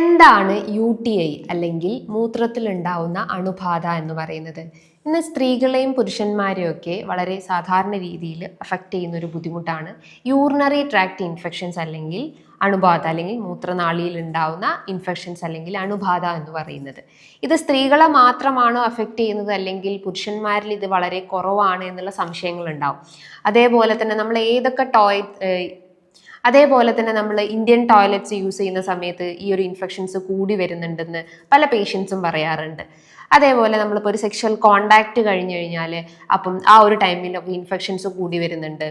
എന്താണ് U T I അല്ലെങ്കിൽ മൂത്രത്തിലുണ്ടാവുന്ന അണുബാധ എന്ന് പറയുന്നത്? ഇന്ന് സ്ത്രീകളെയും പുരുഷന്മാരെയും ഒക്കെ വളരെ സാധാരണ രീതിയിൽ അഫക്റ്റ് ചെയ്യുന്ന ഒരു ബുദ്ധിമുട്ടാണ്. യൂറിനറി ട്രാക്ട് ഇൻഫെക്ഷൻസ് അല്ലെങ്കിൽ അണുബാധ അല്ലെങ്കിൽ മൂത്രനാളിയിൽ ഉണ്ടാവുന്ന ഇൻഫെക്ഷൻസ് അല്ലെങ്കിൽ അണുബാധ എന്ന് പറയുന്നത്. ഇത് സ്ത്രീകളെ മാത്രമാണോ അഫക്റ്റ് ചെയ്യുന്നത് അല്ലെങ്കിൽ പുരുഷന്മാരിൽ ഇത് വളരെ കുറവാണ് എന്നുള്ള സംശയങ്ങൾ ഉണ്ടാവും അതേപോലെ തന്നെ നമ്മൾ ഏതൊക്കെ ടോയ് അതേപോലെ തന്നെ നമ്മൾ ഇന്ത്യൻ ടോയ്ലറ്റ്സ് യൂസ് ചെയ്യുന്ന സമയത്ത് ഈ ഒരു ഇൻഫെക്ഷൻസ് കൂടി വരുന്നുണ്ടെന്ന് പല പേഷ്യൻസും പറയാറുണ്ട്. അതേപോലെ നമ്മളിപ്പോൾ ഒരു സെക്ഷൽ കോണ്ടാക്ട് കഴിഞ്ഞു കഴിഞ്ഞാൽ അപ്പം ആ ഒരു ടൈമിൽ ഇൻഫെക്ഷൻസ് കൂടി വരുന്നുണ്ട്.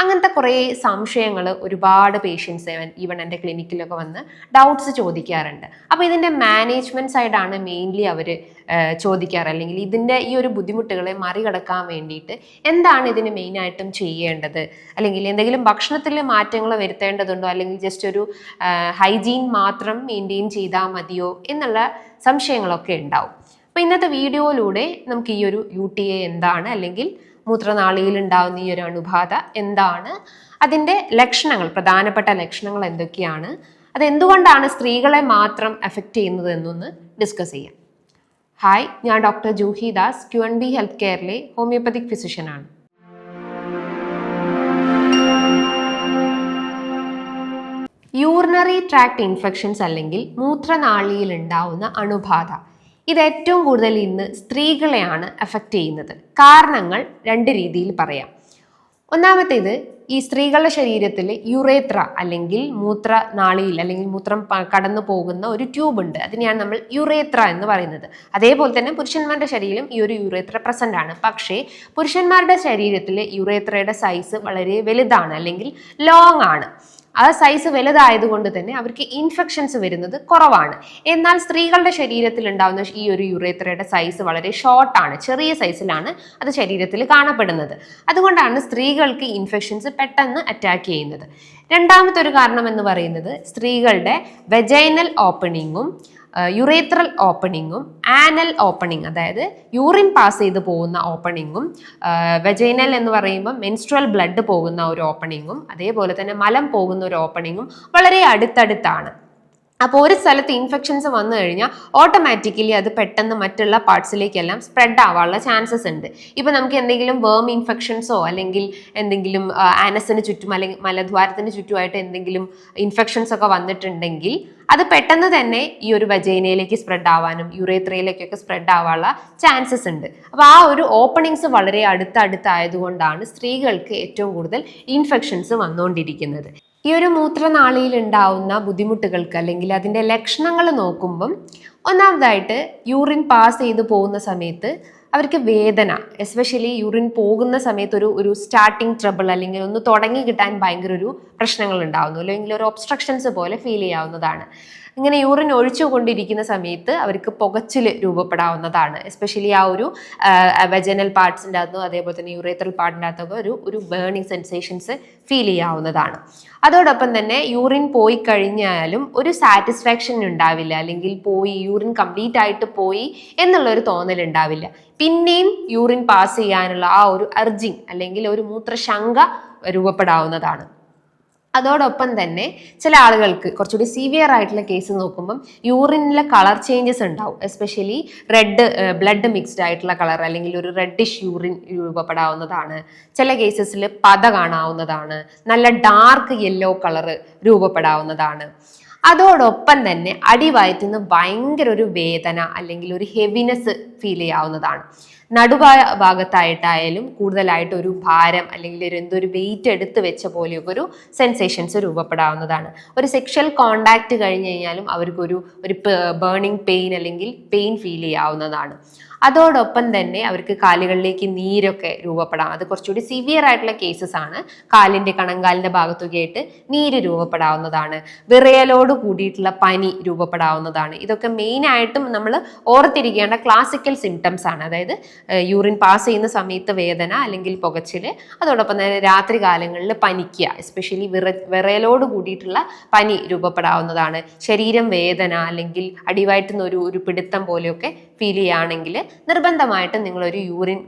അങ്ങനത്തെ കുറേ സംശയങ്ങൾ ഒരുപാട് പേഷ്യൻസ് ഈവൻ എന്റെ ക്ലിനിക്കിലൊക്കെ വന്ന് ഡൗട്ട്സ് ചോദിക്കാറുണ്ട്. അപ്പോൾ ഇതിന്റെ മാനേജ്മെന്റ് സൈഡാണ് മെയിൻലി അവർ ചോദിക്കാറ്. അല്ലെങ്കിൽ ഇതിന്റെ ഈ ഒരു ബുദ്ധിമുട്ടുകളെ മറികടക്കാൻ വേണ്ടിയിട്ട് എന്താണ് ഇതിന് മെയിനായിട്ടും ചെയ്യേണ്ടത്? അല്ലെങ്കിൽ എന്തെങ്കിലും ഭക്ഷണത്തിൽ മാറ്റങ്ങൾ വരുത്തേണ്ടതുണ്ടോ? അല്ലെങ്കിൽ ജസ്റ്റ് ഒരു ഹൈജീൻ മാത്രം മെയിന്റെയിൻ ചെയ്താൽ മതിയോ? എന്നുള്ള സംശയങ്ങളൊക്കെ ഉണ്ടാവും. അപ്പോൾ ഇന്നത്തെ വീഡിയോയിലൂടെ നമുക്ക് ഈ ഒരു യു ടി എ എന്താണ് അല്ലെങ്കിൽ മൂത്രനാളിയിൽ ഉണ്ടാകുന്ന ഈ ഒരു അണുബാധ എന്താണ് അതിന്റെ ലക്ഷണങ്ങൾ പ്രധാനപ്പെട്ട ലക്ഷണങ്ങൾ എന്തൊക്കെയാണ് അത് എന്തുകൊണ്ടാണ് സ്ത്രീകളെ മാത്രം എഫക്റ്റ് ചെയ്യുന്നത് എന്നൊന്ന് ഡിസ്കസ് ചെയ്യാം. ഹായ് ഞാൻ doctor Juhi Das Q N B health കെയറിലെ homoeopathic ഫിസിഷ്യനാണ് യൂറിനറി ട്രാക്ട് ഇൻഫെക്ഷൻസ് അല്ലെങ്കിൽ മൂത്രനാളിയിൽ ഉണ്ടാവുന്ന അണുബാധ. ഇത് ഏറ്റവും കൂടുതൽ ഇന്ന് സ്ത്രീകളെയാണ് അഫക്റ്റ് ചെയ്യുന്നത്. കാരണങ്ങൾ രണ്ട് രീതിയിൽ പറയാം. ഒന്നാമത്തേത് ഈ സ്ത്രീകളുടെ ശരീരത്തിൽ യുറേത്ര അല്ലെങ്കിൽ മൂത്ര നാളിയിൽ അല്ലെങ്കിൽ മൂത്രം കടന്നു പോകുന്ന ഒരു ട്യൂബ് ഉണ്ട്. അതിനെയാണ് നമ്മൾ യുറേത്ര എന്ന് പറയുന്നത്. അതേപോലെ തന്നെ പുരുഷന്മാരുടെ ശരീരം ഈ ഒരു യുറേത്ര പ്രസന്റ് ആണ്. പക്ഷേ പുരുഷന്മാരുടെ ശരീരത്തിൽ യുറേത്രയുടെ സൈസ് വളരെ വലുതാണ് അല്ലെങ്കിൽ ലോങ് ആണ്. ആ സൈസ് വലുതായതുകൊണ്ട് തന്നെ അവർക്ക് ഇൻഫെക്ഷൻസ് വരുന്നത് കുറവാണ്. എന്നാൽ സ്ത്രീകളുടെ ശരീരത്തിൽ ഉണ്ടാകുന്ന ഈ ഒരു യുറേത്രയുടെ സൈസ് വളരെ ഷോർട്ടാണ് ചെറിയ സൈസിലാണ് അത് ശരീരത്തിൽ കാണപ്പെടുന്നത്. അതുകൊണ്ടാണ് സ്ത്രീകൾക്ക് ഇൻഫെക്ഷൻസ് പെട്ടെന്ന് അറ്റാക്ക് ചെയ്യുന്നത്. രണ്ടാമത്തെ ഒരു കാരണം എന്ന് പറയുന്നത് സ്ത്രീകളുടെ വെജൈനൽ ഓപ്പണിങ്ങും യുറേത്രൽ ഓപ്പണിങ്ങും ആനൽ ഓപ്പണിംഗ് അതായത് യൂറിൻ പാസ് ചെയ്ത് പോകുന്ന ഓപ്പണിങ്ങും വെജൈനൽ എന്ന് പറയുമ്പോൾ മെൻസ്ട്രൽ ബ്ലഡ് പോകുന്ന ഒരു ഓപ്പണിങ്ങും അതേപോലെ തന്നെ മലം പോകുന്ന ഒരു ഓപ്പണിങ്ങും വളരെ അടുത്തടുത്താണ്. അപ്പോൾ ഒരു സ്ഥലത്ത് ഇൻഫെക്ഷൻസ് വന്നു കഴിഞ്ഞാൽ ഓട്ടോമാറ്റിക്കലി അത് പെട്ടെന്ന് മറ്റുള്ള പാർട്സിലേക്കെല്ലാം സ്പ്രെഡ് ആവാനുള്ള ചാൻസസ് ഉണ്ട്. ഇപ്പോൾ നമുക്ക് എന്തെങ്കിലും വേം ഇൻഫെക്ഷൻസോ അല്ലെങ്കിൽ എന്തെങ്കിലും ആനസിന് ചുറ്റും അല്ലെങ്കിൽ മലദ്വാരത്തിന് ചുറ്റുമായിട്ട് എന്തെങ്കിലും ഇൻഫെക്ഷൻസ് ഒക്കെ വന്നിട്ടുണ്ടെങ്കിൽ അത് പെട്ടെന്ന് തന്നെ ഈ ഒരു വജൈനയിലേക്ക് സ്പ്രെഡ് ആവാനും യുറേത്രയിലേക്കൊക്കെ സ്പ്രെഡ് ആവാനുള്ള ചാൻസസ് ഉണ്ട്. അപ്പോൾ ആ ഒരു ഓപ്പണിങ്സ് വളരെ അടുത്തടുത്തായതുകൊണ്ടാണ് സ്ത്രീകൾക്ക് ഏറ്റവും കൂടുതൽ ഇൻഫെക്ഷൻസ് വന്നുകൊണ്ടിരിക്കുന്നത്. ഈ ഒരു മൂത്രനാളിയിൽ ഉണ്ടാവുന്ന ബുദ്ധിമുട്ടുകൾക്ക് അല്ലെങ്കിൽ അതിന്റെ ലക്ഷണങ്ങൾ നോക്കുമ്പം ഒന്നാമതായിട്ട് യൂറിൻ പാസ് ചെയ്ത് പോകുന്ന സമയത്ത് അവർക്ക് വേദന എസ്പെഷ്യലി യൂറിൻ പോകുന്ന സമയത്ത് ഒരു ഒരു സ്റ്റാർട്ടിങ് ട്രബിൾ അല്ലെങ്കിൽ ഒന്ന് തുടങ്ങി കിട്ടാൻ ഭയങ്കര ഒരു പ്രശ്നങ്ങൾ ഉണ്ടാവുന്നു. അല്ലെങ്കിൽ ഒരു ഒബ്സ്ട്രക്ഷൻസ് പോലെ ഫീൽ ചെയ്യാവുന്നതാണ്. ഇങ്ങനെ യൂറിൻ ഒഴിച്ചുകൊണ്ടിരിക്കുന്ന സമയത്ത് അവർക്ക് പുകച്ചിൽ രൂപപ്പെടാവുന്നതാണ്. എസ്പെഷ്യലി ആ ഒരു വെജനൽ പാർട്സിന്റെ അകത്തും അതേപോലെ തന്നെ യൂറേത്രൽ പാർട്ടിന്റെ അകത്തൊക്കെ ഒരു ഒരു ബേണിങ് സെൻസേഷൻസ് ഫീൽ ചെയ്യാവുന്നതാണ്. അതോടൊപ്പം തന്നെ യൂറിൻ പോയി കഴിഞ്ഞാലും ഒരു സാറ്റിസ്ഫാക്ഷൻ ഉണ്ടാവില്ല. അല്ലെങ്കിൽ പോയി യൂറിൻ കംപ്ലീറ്റ് ആയിട്ട് പോയി എന്നുള്ളൊരു തോന്നൽ ഉണ്ടാവില്ല. പിന്നെയും യൂറിൻ പാസ് ചെയ്യാനുള്ള ആ ഒരു അർജിങ് അല്ലെങ്കിൽ ഒരു മൂത്രശങ്ക രൂപപ്പെടാവുന്നതാണ്. അതോടൊപ്പം തന്നെ ചില ആളുകൾക്ക് കുറച്ചുകൂടി സീവിയർ ആയിട്ടുള്ള കേസ് നോക്കുമ്പം യൂറിനിലെ കളർ ചേഞ്ചസ് ഉണ്ടാവും. എസ്പെഷ്യലി റെഡ് ബ്ലഡ് മിക്സ്ഡ് ആയിട്ടുള്ള കളർ അല്ലെങ്കിൽ ഒരു റെഡിഷ് യൂറിൻ രൂപപ്പെടാവുന്നതാണ്. ചില കേസസിൽ പത കാണാവുന്നതാണ്. നല്ല ഡാർക്ക് യെല്ലോ കളർ രൂപപ്പെടാവുന്നതാണ്. അതോടൊപ്പം തന്നെ അടിവയറ്റിൽ ഭയങ്കര ഒരു വേദന അല്ലെങ്കിൽ ഒരു ഹെവിനെസ് ഫീൽ ചെയ്യാവുന്നതാണ്. നടുഭാ ഭാഗത്തായിട്ടായാലും കൂടുതലായിട്ട് ഒരു ഭാരം അല്ലെങ്കിൽ ഒരു എന്തൊരു വെയിറ്റ് എടുത്ത് വെച്ച പോലെയൊക്കെ ഒരു സെൻസേഷൻസ് രൂപപ്പെടാവുന്നതാണ്. ഒരു സെക്ഷൽ കോണ്ടാക്ട് കഴിഞ്ഞ് കഴിഞ്ഞാലും അവർക്കൊരു ഒരു ബേണിംഗ് പെയിൻ അല്ലെങ്കിൽ പെയിൻ ഫീൽ ചെയ്യാവുന്നതാണ്. അതോടൊപ്പം തന്നെ അവർക്ക് കാലുകളിലേക്ക് നീരൊക്കെ രൂപപ്പെടാം. അത് കുറച്ചുകൂടി സിവിയർ ആയിട്ടുള്ള കേസസ് ആണ്. കാലിന്റെ കണങ്കാലിന്റെ ഭാഗത്തൊക്കെ ആയിട്ട് നീര് രൂപപ്പെടാവുന്നതാണ്. വിറയലോട് കൂടിയിട്ടുള്ള പനി രൂപപ്പെടാവുന്നതാണ്. ഇതൊക്കെ മെയിൻ ആയിട്ടും നമ്മൾ ഓർത്തിരിക്കേണ്ട ക്ലാസിക്കൽ സിംറ്റംസ് ആണ്. അതായത് യൂറിൻ പാസ് ചെയ്യുന്ന സമയത്ത് വേദന അല്ലെങ്കിൽ പുകച്ചിൽ അതോടൊപ്പം തന്നെ രാത്രി കാലങ്ങളിൽ പനിക്കുക എസ്പെഷ്യലി വിറ വിറയലോട് കൂടിയിട്ടുള്ള പനി രൂപപ്പെടാവുന്നതാണ്. ശരീരം വേദന അല്ലെങ്കിൽ അടിവായിട്ടുന്ന ഒരു ഒരു പിടുത്തം പോലെയൊക്കെ ഫീൽ ചെയ്യുകയാണെങ്കിൽ നിർബന്ധമായിട്ടും നിങ്ങളൊരു യൂറിൻ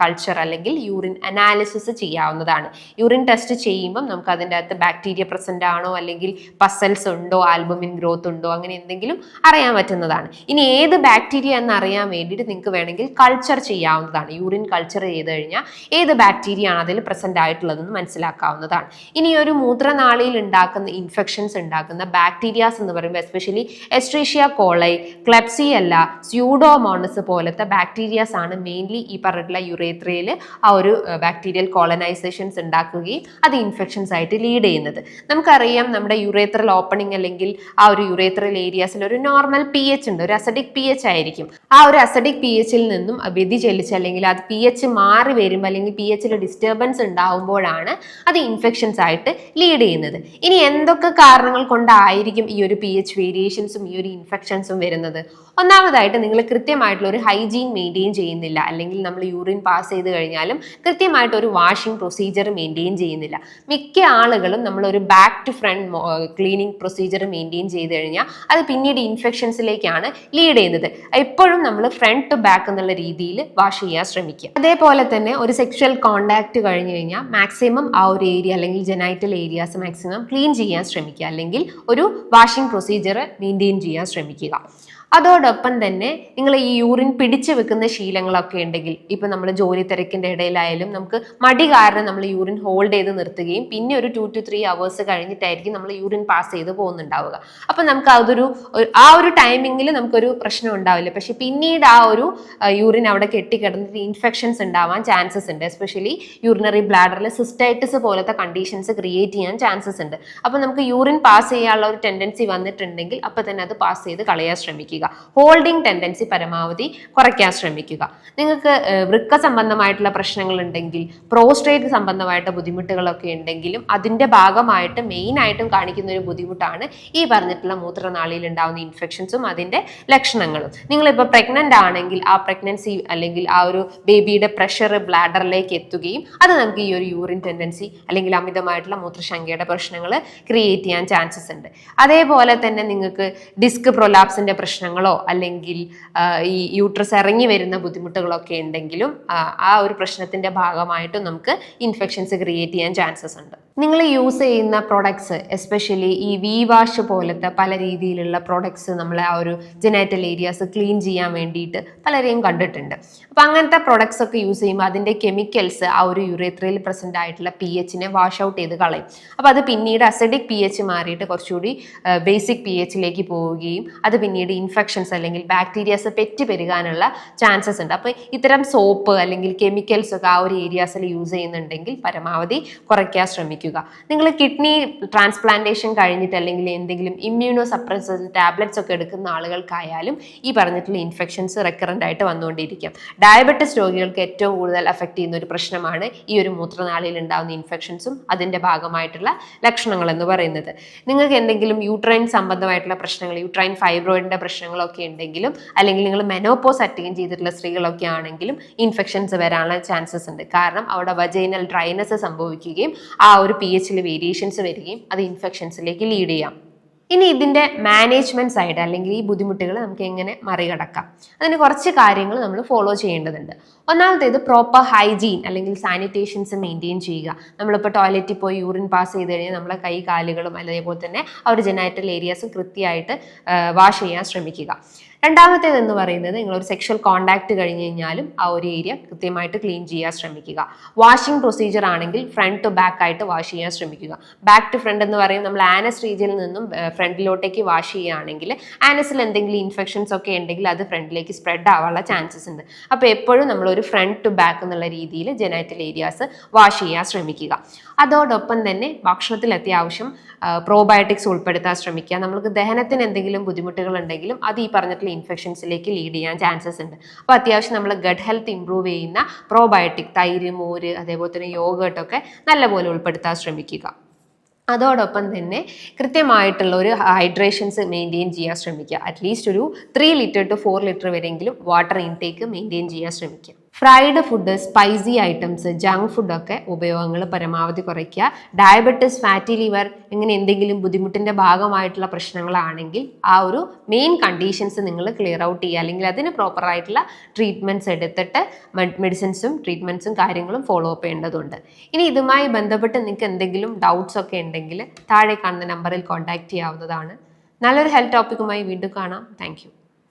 കൾച്ചർ അല്ലെങ്കിൽ യൂറിൻ അനാലിസിസ് ചെയ്യാവുന്നതാണ്. യൂറിൻ ടെസ്റ്റ് ചെയ്യുമ്പം നമുക്ക് അതിന്റെ അകത്ത് ബാക്ടീരിയ പ്രസന്റ് ആണോ അല്ലെങ്കിൽ പസൽസ് ഉണ്ടോ ആൽബമിൻ ഗ്രോത്ത് ഉണ്ടോ അങ്ങനെ എന്തെങ്കിലും അറിയാൻ പറ്റുന്നതാണ്. ഇനി ഏത് ബാക്ടീരിയ എന്ന് അറിയാൻ വേണ്ടിയിട്ട് നിങ്ങൾക്ക് വേണമെങ്കിൽ കൾച്ചർ ചെയ്യാവുന്നതാണ്. യൂറിൻ കൾച്ചർ ചെയ്ത് കഴിഞ്ഞാൽ ഏത് ബാക്ടീരിയ ആണ് അതിൽ പ്രസന്റ് ആയിട്ടുള്ളതെന്ന് മനസ്സിലാക്കാവുന്നതാണ്. ഇനി ഒരു മൂത്രനാളിയിൽ ഉണ്ടാക്കുന്ന ഇൻഫെക്ഷൻസ് ഉണ്ടാക്കുന്ന ബാക്ടീരിയാസ് എന്ന് പറയുമ്പോൾ especially Escherichia coli Klebsiella Pseudomonas പോലത്തെ ബാക്ടീരിയാസ് ആണ് മെയിൻലി ഈ പറഞ്ഞിട്ടുള്ള യുറേത്രയിൽ ആ ഒരു ബാക്ടീരിയൽ കോളനൈസേഷൻസ് ഉണ്ടാക്കുകയും അത് ഇൻഫെക്ഷൻസ് ആയിട്ട് ലീഡ് ചെയ്യുന്നത്. നമുക്കറിയാം നമ്മുടെ യുറേത്രൽ ഓപ്പണിംഗ് അല്ലെങ്കിൽ ആ ഒരു യുറേത്രൽ ഏരിയാസിൽ ഒരു നോർമൽ പി എച്ച് ഉണ്ട് ഒരു അസഡിക് പി എച്ച് ആയിരിക്കും. ആ ഒരു അസഡിക് പി എച്ചിൽ നിന്നും വ്യതിചലിച്ച് അല്ലെങ്കിൽ അത് പി എച്ച് മാറി വരുമ്പോൾ അല്ലെങ്കിൽ പി എച്ചിൽ ഡിസ്റ്റർബൻസ് ഉണ്ടാവുമ്പോഴാണ് അത് ഇൻഫെക്ഷൻസ് ആയിട്ട് ലീഡ് ചെയ്യുന്നത്. ഇനി എന്തൊക്കെ കാരണങ്ങൾ കൊണ്ടായിരിക്കും ഈ ഒരു പി എച്ച് വേരിയേഷൻസും ഈ ഒരു ഇൻഫെക്ഷൻസും വരുന്നത്? ഒന്നാമതായിട്ട് നിങ്ങൾ കൃത്യമായിട്ടുള്ള ഒരു ഹൈജീൻ മെയിന്റെയിൻ ചെയ്യുന്നില്ല. അല്ലെങ്കിൽ നമ്മൾ യൂറിൻ പാസ് ചെയ്ത് കഴിഞ്ഞാലും കൃത്യമായിട്ട് ഒരു വാഷിംഗ് പ്രൊസീജിയർ മെയിന്റെയിൻ ചെയ്യുന്നില്ല. മിക്ക ആളുകളും നമ്മൾ ഒരു back to front cleaning procedure maintain ചെയ്ത് കഴിഞ്ഞാൽ അത് പിന്നീട് ഇൻഫെക്ഷൻസിലേക്കാണ് ലീഡ് ചെയ്യുന്നത്. എപ്പോഴും നമ്മൾ ഫ്രണ്ട് ടു ബാക്ക് എന്നുള്ള രീതിയിൽ വാഷ് ചെയ്യാൻ ശ്രമിക്കുക. അതേപോലെ തന്നെ ഒരു സെക്ഷൽ കോണ്ടാക്ട് കഴിഞ്ഞ് കഴിഞ്ഞാൽ മാക്സിമം ആ ഒരു ഏരിയ അല്ലെങ്കിൽ ജെനൈറ്റൽ ഏരിയാസ് മാക്സിമം ക്ലീൻ ചെയ്യാൻ ശ്രമിക്കുക. അല്ലെങ്കിൽ ഒരു വാഷിംഗ് പ്രൊസീജിയർ മെയിന്റെയിൻ ചെയ്യാൻ ശ്രമിക്കുക. അതോടൊപ്പം തന്നെ നിങ്ങൾ ഈ യൂറിൻ പിടിച്ചു വെക്കുന്ന ശീലങ്ങളൊക്കെ ഉണ്ടെങ്കിൽ ഇപ്പം നമ്മൾ ജോലി തിരക്കിന്റെ ഇടയിലായാലും നമുക്ക് മടി കാരണം നമ്മൾ യൂറിൻ ഹോൾഡ് ചെയ്ത് നിർത്തുകയും പിന്നെ ഒരു ടു ടു ത്രീ അവേഴ്സ് കഴിഞ്ഞിട്ടായിരിക്കും നമ്മൾ യൂറിൻ പാസ് ചെയ്ത് പോകുന്നുണ്ടാവുക. അപ്പം നമുക്ക് അതൊരു ആ ഒരു ടൈമിങ്ങിൽ നമുക്കൊരു പ്രശ്നം ഉണ്ടാവില്ല. പക്ഷേ പിന്നീട് ആ ഒരു യൂറിൻ അവിടെ കെട്ടിക്കിടന്നിട്ട് ഇൻഫെക്ഷൻസ് ഉണ്ടാവാൻ ചാൻസസ് ഉണ്ട്. എസ്പെഷ്യലി യൂറിനറി ബ്ലാഡറിൽ സിസ്റ്റൈറ്റിസ് പോലത്തെ കണ്ടീഷൻസ് ക്രിയേറ്റ് ചെയ്യാൻ ചാൻസസ് ഉണ്ട്. അപ്പം നമുക്ക് യൂറിൻ പാസ് ചെയ്യാനുള്ള ഒരു ടെൻഡൻസി വന്നിട്ടുണ്ടെങ്കിൽ അപ്പം തന്നെ അത് പാസ് ചെയ്ത് കളയാൻ ശ്രമിക്കുക. ഹോൾഡിംഗ് ടെൻഡൻസി പരമാവധി കുറയ്ക്കാൻ ശ്രമിക്കുക. നിങ്ങൾക്ക് വൃക്ക സംബന്ധമായിട്ടുള്ള പ്രശ്നങ്ങൾ ഉണ്ടെങ്കിൽ പ്രോസ്ട്രേറ്റ് സംബന്ധമായിട്ട് ബുദ്ധിമുട്ടുകളൊക്കെ ഉണ്ടെങ്കിലും അതിന്റെ ഭാഗമായിട്ട് മെയിൻ ആയിട്ടും കാണിക്കുന്ന ഒരു ബുദ്ധിമുട്ടാണ് ഈ പറഞ്ഞിട്ടുള്ള മൂത്രനാളിയിൽ ഉണ്ടാകുന്ന ഇൻഫെക്ഷൻസും അതിന്റെ ലക്ഷണങ്ങളും. നിങ്ങളിപ്പോൾ പ്രഗ്നന്റ് ആണെങ്കിൽ ആ പ്രഗ്നൻസി അല്ലെങ്കിൽ ആ ഒരു ബേബിയുടെ പ്രഷർ ബ്ലാഡറിലേക്ക് എത്തുകയും അത് നമുക്ക് ഈ ഒരു യൂറിൻ ടെൻഡൻസി അല്ലെങ്കിൽ അമിതമായിട്ടുള്ള മൂത്രശങ്കയുടെ പ്രശ്നങ്ങൾ ക്രിയേറ്റ് ചെയ്യാൻ ചാൻസസ് ഉണ്ട്. അതേപോലെ തന്നെ നിങ്ങൾക്ക് ഡിസ്ക് പ്രൊലാപ്സിന്റെ പ്രശ്നങ്ങളോ അല്ലെങ്കിൽ ഈ യൂട്രസ് ഇറങ്ങി വരുന്ന ബുദ്ധിമുട്ടുകളൊക്കെ ഉണ്ടെങ്കിലും ആ ഒരു പ്രശ്നത്തിന്റെ ഭാഗമായിട്ടും നമുക്ക് ഇൻഫെക്ഷൻസ് ക്രിയേറ്റ് ചെയ്യാൻ ചാൻസസ് ഉണ്ട്. നിങ്ങൾ യൂസ് ചെയ്യുന്ന പ്രൊഡക്ട്സ് എസ്പെഷ്യലി ഈ വി വാഷ് പോലത്തെ പല രീതിയിലുള്ള പ്രൊഡക്ട്സ് നമ്മളെ ആ ഒരു ജെനാറ്റൽ ഏരിയാസ് ക്ലീൻ ചെയ്യാൻ വേണ്ടിയിട്ട് പലരെയും കണ്ടിട്ടുണ്ട്. അപ്പോൾ അങ്ങനത്തെ പ്രൊഡക്ട്സ് ഒക്കെ യൂസ് ചെയ്യുമ്പോൾ അതിന്റെ കെമിക്കൽസ് ആ ഒരു യുറേത്രയിൽ പ്രസന്റ് ആയിട്ടുള്ള പി എച്ചിനെ വാഷ് ഔട്ട് ചെയ്ത് കളയും. അപ്പോൾ അത് പിന്നീട് അസിഡിക് പി എച്ച് മാറിയിട്ട് കുറച്ചുകൂടി ബേസിക് പി എച്ചിലേക്ക് പോവുകയും അത് പിന്നീട് ഇൻഫെക്ഷൻസ് അല്ലെങ്കിൽ ബാക്ടീരിയാസ് പെറ്റി പെരുകാനുള്ള ചാൻസസ് ഉണ്ട്. അപ്പോൾ ഇത്തരം സോപ്പ് അല്ലെങ്കിൽ കെമിക്കൽസ് ഒക്കെ ആ ഒരു ഏരിയാസിൽ യൂസ് ചെയ്യുന്നുണ്ടെങ്കിൽ പരമാവധി കുറയ്ക്കാൻ ശ്രമിക്കുക. നിങ്ങൾ കിഡ്നി ട്രാൻസ്പ്ലാന്റേഷൻ കഴിഞ്ഞിട്ട് അല്ലെങ്കിൽ എന്തെങ്കിലും ഇമ്മ്യൂണോ സപ്രസ് ടാബ്ലറ്റ്സ് ഒക്കെ എടുക്കുന്ന ആളുകൾക്കായാലും ഈ പറഞ്ഞിട്ടുള്ള ഇൻഫെക്ഷൻസ് റെക്കറന്റ് ആയിട്ട് വന്നുകൊണ്ടിരിക്കും. ഡയബറ്റിസ് രോഗികൾക്ക് ഏറ്റവും കൂടുതൽ അഫക്റ്റ് ചെയ്യുന്ന ഒരു പ്രശ്നമാണ് ഈ ഒരു മൂത്രനാളിയിൽ ഉണ്ടാകുന്ന ഇൻഫെക്ഷൻസും അതിന്റെ ഭാഗമായിട്ടുള്ള ലക്ഷണങ്ങൾ എന്ന് പറയുന്നത്. നിങ്ങൾക്ക് എന്തെങ്കിലും യൂട്രൈൻ സംബന്ധമായിട്ടുള്ള പ്രശ്നങ്ങൾ യൂട്രൈൻ ഫൈബ്രോയിഡിന്റെ പ്രശ്നങ്ങളൊക്കെ ഉണ്ടെങ്കിലും അല്ലെങ്കിൽ നിങ്ങൾ മെനോപോസ് അറ്റൈൻ ചെയ്തിട്ടുള്ള സ്ത്രീകളൊക്കെ ആണെങ്കിലും ഇൻഫെക്ഷൻസ് വരാനുള്ള ചാൻസസ് ഉണ്ട്. കാരണം അവിടെ വജൈനൽ ഡ്രൈനസ് സംഭവിക്കുകയും ആ ഒരു പി എച്ചിൽ വേരിയേഷൻസ് വരികയും അത് ഇൻഫെക്ഷൻസിലേക്ക് ലീഡ് ചെയ്യാം. ഇനി ഇതിന്റെ മാനേജ്മെന്റ് സൈഡ് അല്ലെങ്കിൽ ഈ ബുദ്ധിമുട്ടുകൾ നമുക്ക് എങ്ങനെ മറികടക്കാം? അതിന് കുറച്ച് കാര്യങ്ങൾ നമ്മൾ ഫോളോ ചെയ്യേണ്ടതുണ്ട്. ഒന്നാമത്തേത് പ്രോപ്പർ ഹൈജീൻ അല്ലെങ്കിൽ സാനിറ്റേഷൻസ് മെയിന്റെയിൻ ചെയ്യുക. നമ്മളിപ്പോൾ ടോയ്ലറ്റിൽ പോയി യൂറിൻ പാസ് ചെയ്ത് കഴിഞ്ഞാൽ നമ്മളെ കൈ കാലുകളും അതേപോലെ തന്നെ ആ ഒരു ജെനൈറ്റൽ ഏരിയാസും കൃത്യമായിട്ട് വാഷ് ചെയ്യാൻ ശ്രമിക്കുക. രണ്ടാമത്തേത് എന്ന് പറയുന്നത് നിങ്ങൾ ഒരു സെക്ഷൽ കോണ്ടാക്ട് കഴിഞ്ഞ് കഴിഞ്ഞാലും ആ ഒരു ഏരിയ കൃത്യമായിട്ട് ക്ലീൻ ചെയ്യാൻ ശ്രമിക്കുക. വാഷിംഗ് പ്രൊസീജിയർ ആണെങ്കിൽ ഫ്രണ്ട് ടു ബാക്ക് ആയിട്ട് വാഷ് ചെയ്യാൻ ശ്രമിക്കുക. ബാക്ക് ടു ഫ്രണ്ട് എന്ന് പറയും നമ്മൾ ആനസ് റീജിയനിൽ നിന്നും ഫ്രണ്ടിലോട്ടേക്ക് വാഷ് ചെയ്യുകയാണെങ്കിൽ ആനസിൽ എന്തെങ്കിലും ഇൻഫെക്ഷൻസ് ഒക്കെ ഉണ്ടെങ്കിൽ അത് ഫ്രണ്ടിലേക്ക് സ്പ്രെഡ് ആവാനുള്ള ചാൻസസ് ഉണ്ട്. അപ്പോൾ എപ്പോഴും നമ്മൾ ഒരു ഫ്രണ്ട് ടു ബാക്ക് എന്നുള്ള രീതിയിൽ ജെനൈറ്റൽ ഏരിയാസ് വാഷ് ചെയ്യാൻ ശ്രമിക്കുക. അതോടൊപ്പം തന്നെ ഭക്ഷണത്തിൽ അത്യാവശ്യം പ്രോബയോട്ടിക്സ് ഉൾപ്പെടുത്താൻ ശ്രമിക്കുക. നമുക്ക് ദഹനത്തിന് എന്തെങ്കിലും ബുദ്ധിമുട്ടുകൾ ഉണ്ടെങ്കിലും അത് ഈ പറഞ്ഞിട്ടുള്ള ഇൻഫെക്ഷൻസിലേക്ക് ലീഡ് ചെയ്യാൻ ചാൻസസ് ഉണ്ട്. അപ്പോൾ അത്യാവശ്യം നമ്മൾ ഗഡ് ഹെൽത്ത് ഇമ്പ്രൂവ് ചെയ്യുന്ന പ്രോബയോട്ടിക് തൈര് മോര് അതേപോലെ തന്നെ യോഗട്ടൊക്കെ നല്ലപോലെ ഉൾപ്പെടുത്താൻ ശ്രമിക്കുക. അതോടൊപ്പം തന്നെ കൃത്യമായിട്ടുള്ള ഒരു ഹൈഡ്രേഷൻസ് മെയിന്റെയിൻ ചെയ്യാൻ ശ്രമിക്കുക. അറ്റ്ലീസ്റ്റ് ഒരു three litre to four litre വരെയെങ്കിലും water intake maintain ചെയ്യാൻ ശ്രമിക്കുക. Fried food spicy items junk ഫുഡൊക്കെ ഉപയോഗങ്ങൾ പരമാവധി കുറയ്ക്കുക. ഡയബറ്റിസ് ഫാറ്റി ലിവർ ഇങ്ങനെ എന്തെങ്കിലും ബുദ്ധിമുട്ടിന്റെ ഭാഗമായിട്ടുള്ള പ്രശ്നങ്ങളാണെങ്കിൽ ആ ഒരു മെയിൻ കണ്ടീഷൻസ് നിങ്ങൾ ക്ലിയർ ഔട്ട് ചെയ്യുക. അല്ലെങ്കിൽ അതിന് പ്രോപ്പറായിട്ടുള്ള ട്രീറ്റ്മെന്റ്സ് എടുത്തിട്ട് മെഡിസിൻസും ട്രീറ്റ്മെന്റ്സും കാര്യങ്ങളും ഫോളോ അപ്പ് ചെയ്യേണ്ടതുണ്ട്. ഇനി ഇതുമായി ബന്ധപ്പെട്ട് നിങ്ങൾക്ക് എന്തെങ്കിലും ഡൗട്ട്സ് ഒക്കെ ഉണ്ടെങ്കിൽ താഴെ കാണുന്ന നമ്പറിൽ കോൺടാക്റ്റ് ചെയ്യാവുന്നതാണ്. നല്ലൊരു ഹെൽത്ത് ടോപ്പിക്കുമായി വീണ്ടും കാണാം. താങ്ക്